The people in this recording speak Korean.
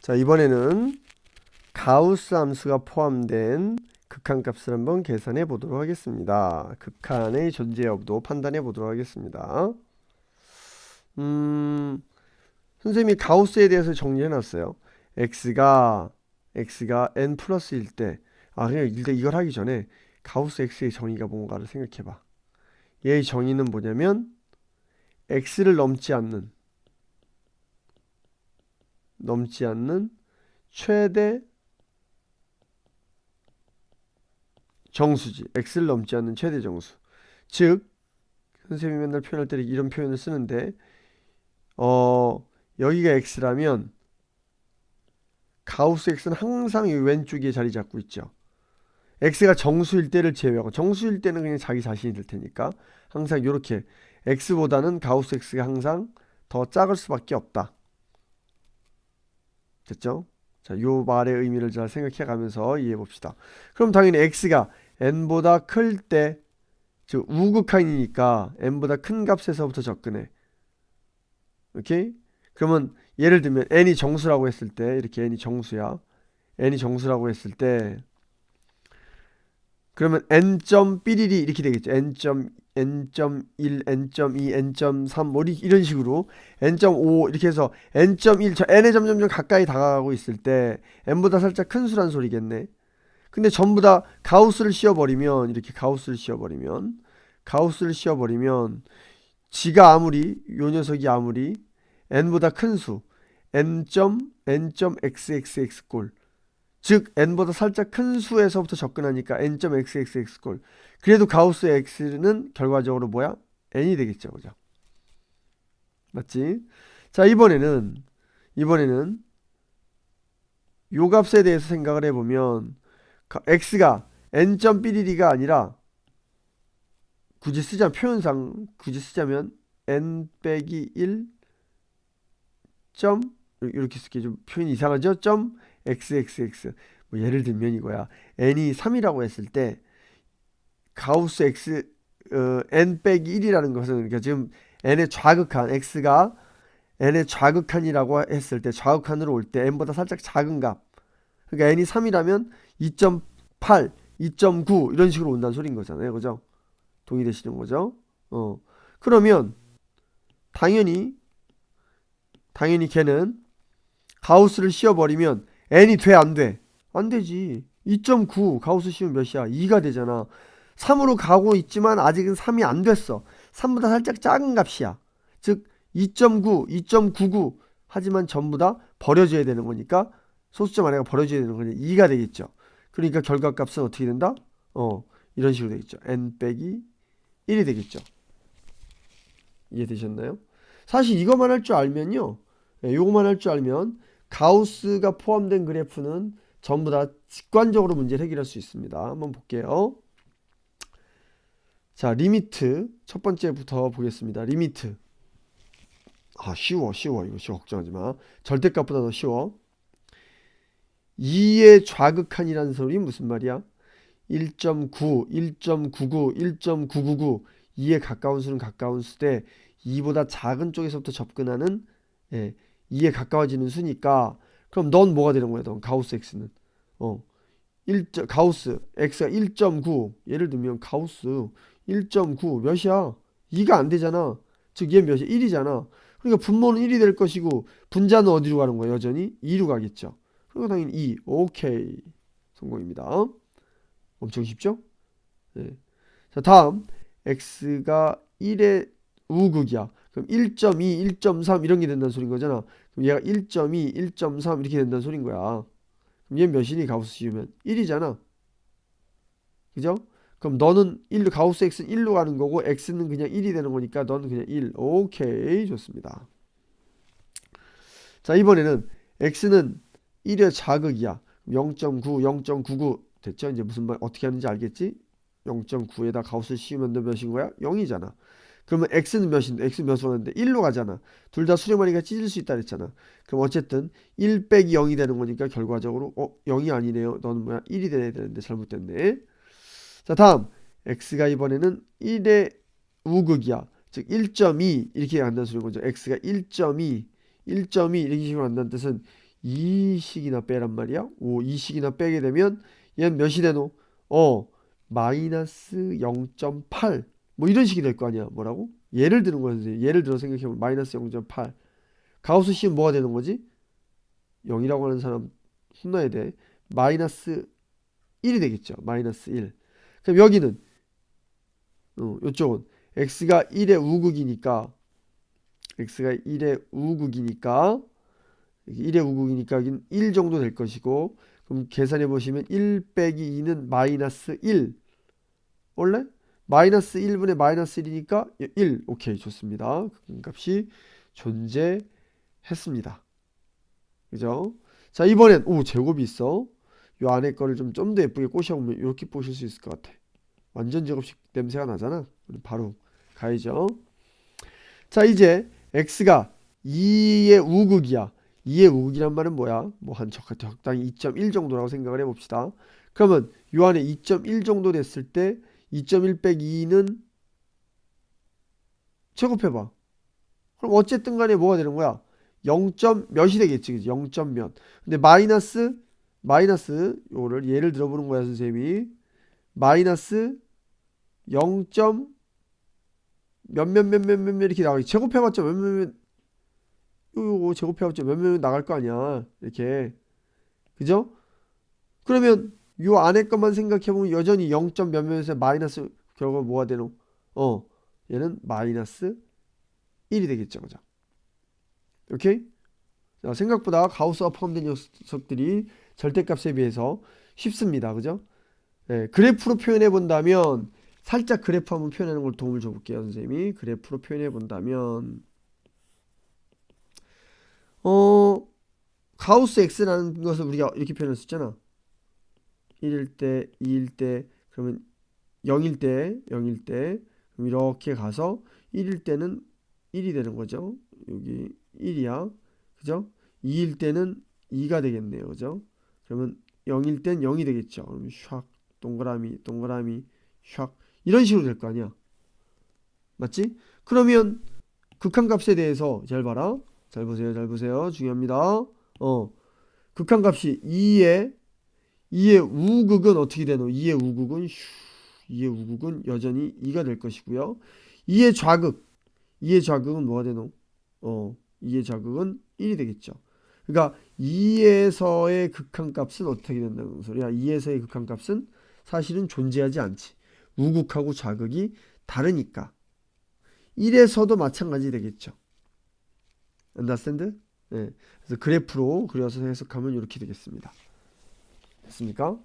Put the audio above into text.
자, 이번에는 가우스 함수가 포함된 극한값을 한번 계산해 보도록 하겠습니다. 극한의 존재 여부도 판단해 보도록 하겠습니다. 음, 선생님이 가우스에 대해서 정리해 놨어요. x가 x가 n 플러스일 때, 아, 그냥 일단 이걸 하기 전에 가우스 x의 정의가 뭔가를 생각해 봐. 얘의 정의는 뭐냐면 x를 넘지 않는 넘지 않는 최대 정수지. x를 넘지 않는 최대 정수. 즉 선생님이 맨날 표현할 때 이런 표현을 쓰는데 어 여기가 x라면 가우스 x는 항상 이 왼쪽에 자리 잡고 있죠. x가 정수일 때를 제외하고 정수일 때는 그냥 자기 자신이 될 테니까 항상 이렇게 x보다는 가우스 x가 항상 더 작을 수밖에 없다. 됐죠? 자, 요 말의 의미를 잘 생각해 가면서 이해해 봅시다. 그럼 당연히 x가 n보다 클 때, 즉 우극한이니까 n보다 큰 값에서부터 접근해. 오케이? 그러면 예를 들면 n이 정수라고 했을 때 이렇게 n이 정수야. n이 정수라고 했을 때 그러면 n.1 삐리리 이렇게 되겠죠. n. n.1, n.2, n.3 뭐 이- 이런 식으로 n.5 이렇게 해서 n.1 저 n에 점점점 가까이 다가가고 있을 때 n보다 살짝 큰 수란 소리겠네. 근데 전부 다 가우스를 씌워 버리면 이렇게 가우스를 씌워 버리면 가우스를 씌워 버리면 지가 아무리 요 녀석이 아무리 n보다 큰 수 n. n.xxx 꼴즉 n보다 살짝 큰 수에서부터 접근하니까 n.xxx 꼴 그래도 가우스 x는 결과적으로 뭐야? n이 되겠죠. 그죠? 맞지? 자, 이번에는 이번에는 요 값에 대해서 생각을 해 보면 x가 n.1가 아니라 굳이 쓰자면 표현상 굳이 쓰자면 n 빼기 1 점 이렇게 쓸게 좀 표현이 이상하죠? 점 xxx 뭐 예를 들면 이거야 n이 3이라고 했을 때 가우스 x 어, n 빼기 1이라는 것은 그러니까 지금 n의 좌극한 x가 n의 좌극한이라고 했을 때 좌극한으로 올 때 n보다 살짝 작은 값 그러니까 n이 3이라면 2.8, 2.9 이런 식으로 온다는 소리인 거잖아요 그죠? 동의되시는 거죠? 어 그러면 당연히 당연히 걔는 가우스를 씌워 버리면 n이 돼 안 돼? 안 되지 2.9 가우스 씌우면 몇이야? 2가 되잖아 3으로 가고 있지만 아직은 3이 안 됐어 3보다 살짝 작은 값이야 즉 2.9, 2.99 하지만 전부 다 버려져야 되는 거니까 소수점 안에가 버려져야 되는 거니 2가 되겠죠 그러니까 결과값은 어떻게 된다? 어 이런 식으로 되겠죠 n 빼기 1이 되겠죠 이해되셨나요? 사실 이것만 할 줄 알면요 예, 요것만 할 줄 알면 가우스가 포함된 그래프는 전부 다 직관적으로 문제를 해결할 수 있습니다. 한번 볼게요. 자, 리미트 첫 번째부터 보겠습니다. 리미트. 아, 쉬워, 쉬워. 이거 쉬워. 걱정하지 마. 절대값보다 더 쉬워. 2의 좌극한이라는 소리 무슨 말이야? 1.9, 1.99, 1.999 2에 가까운 수는 가까운 수대 2보다 작은 쪽에서부터 접근하는 예, 2에 가까워지는 수니까 그럼 넌 뭐가 되는 거야? 넌 가우스 x는 어 1. 가우스 x가 1.9 예를 들면 가우스 1.9 몇이야? 2가 안 되잖아. 즉 얘 몇이야? 1이잖아. 그러니까 분모는 1이 될 것이고 분자는 어디로 가는 거야? 여전히 2로 가겠죠. 그러니까 당연히 2. 오케이. 성공입니다. 엄청 쉽죠? 네. 자, 다음 x가 1의 우극이야. 그럼 1.2, 1.3 이런 게 된다는 소린 거잖아. 그럼 얘가 1.2, 1.3 이렇게 된다는 소린 거야. 그럼 얘 몇이니 가우스 씌우면 1이잖아. 그죠? 그럼 너는 1로 가우스 x는 1로 가는 거고 x는 그냥 1이 되는 거니까 너는 그냥 1. 오케이. 좋습니다. 자, 이번에는 x는 1의 자극이야. 0.9, 0.99 됐죠? 이제 무슨 말 어떻게 하는지 알겠지? 0.9에다 가우스 씌우면 너 몇인 거야? 0이잖아. 그러면 x는 몇인데 x 몇으로 가는데 1로 가잖아. 둘 다 수렴하니까 찢을 수 있다 그랬잖아. 그럼 어쨌든 1 빼기 0이 되는 거니까 결과적으로 어 0이 아니네요. 너는 뭐야 1이 돼야 되는데 잘못됐네. 자 다음 x가 이번에는 1의 우극이야. 즉 1.2 이렇게 간다는 소리인 거죠. x가 1.2 1.2 이렇게 식으로 간다는 뜻은 2식이나 빼란 말이야. 오, 2식이나 빼게 되면 얘는 몇이 되노? 어, 마이너스 0.8. 뭐 이런 식이 될 거 아니야. 뭐라고? 예를 드는 거야, 선생님. 예를 들어 생각해보면 마이너스 0.8. 가우스 C는 뭐가 되는 거지? 0이라고 하는 사람 혼나야 돼. 마이너스 1이 되겠죠. 마이너스 1. 그럼 여기는 어, 요쪽은 x가 1의 우극이니까 x가 1의 우극이니까 1의 우극이니까 여긴 1 정도 될 것이고 그럼 계산해 보시면 1 빼기 2는 마이너스 1 원래 마이너스 1분의 마이너스 1이니까 1 오케이 좋습니다. 그 값이 존재했습니다. 그죠? 자 이번엔 오 제곱이 있어 요 안에 거를 좀 좀 더 예쁘게 꼬셔보면 이렇게 보실 수 있을 것 같아 완전 제곱식 냄새가 나잖아 우리 바로 가야죠 자 이제 x가 2의 우극이야 2의 우극이란 말은 뭐야? 뭐 한 적당히 2.1 정도라고 생각을 해봅시다. 그러면 요 안에 2.1 정도 됐을 때 2.1 빼기 2는 제곱해봐. 그럼 어쨌든 간에 뭐가 되는 거야? 0. 몇이 되겠지. 그지? 0. 몇. 근데 마이너스 마이너스 요거를 예를 들어보는 거야 선생님이 마이너스 0. 몇몇 몇 몇 몇 이렇게 나가겠지. 제곱해봤자 몇몇몇 요거 제곱해봤자 몇몇 나갈 거 아니야 이렇게 그죠? 그러면 요 안에 것만 생각해보면 여전히 0. 몇몇에서 마이너스 결국 뭐가 되노? 어 얘는 마이너스 1이 되겠죠 그죠? 오케이? 자, 생각보다 가우스가 포함된 녀석들이 절대값에 비해서 쉽습니다 그죠? 예, 그래프로 표현해 본다면 살짝 그래프 한번 표현하는 걸 도움을 줘볼게요 선생님이 그래프로 표현해 본다면 어, 가우스 x라는 것을 우리가 이렇게 표현했었잖아. 1일 때, 2일 때, 그러면 0일 때, 0일 때, 그럼 이렇게 가서 1일 때는 1이 되는 거죠. 여기 1이야. 그죠? 2일 때는 2가 되겠네요. 그죠? 그러면 0일 땐 0이 되겠죠. 그럼 샥, 동그라미, 동그라미, 샥. 이런 식으로 될 거 아니야. 맞지? 그러면 극한값에 대해서 잘 봐라. 잘 보세요. 잘 보세요. 중요합니다. 어. 극한값이 2의 2의 우극은 어떻게 되노? 2의 우극은 슈, 2의 우극은 여전히 2가 될 것이고요. 2의 좌극. 2의 좌극은 뭐가 되노? 어. 2의 좌극은 1이 되겠죠. 그러니까 2에서의 극한값은 어떻게 된다는 소리야? 2에서의 극한값은 사실은 존재하지 않지. 우극하고 좌극이 다르니까. 1에서도 마찬가지 되겠죠. understand? 네. 그래서 그래프로 그려서 해석하면 이렇게 되겠습니다. 됐습니까?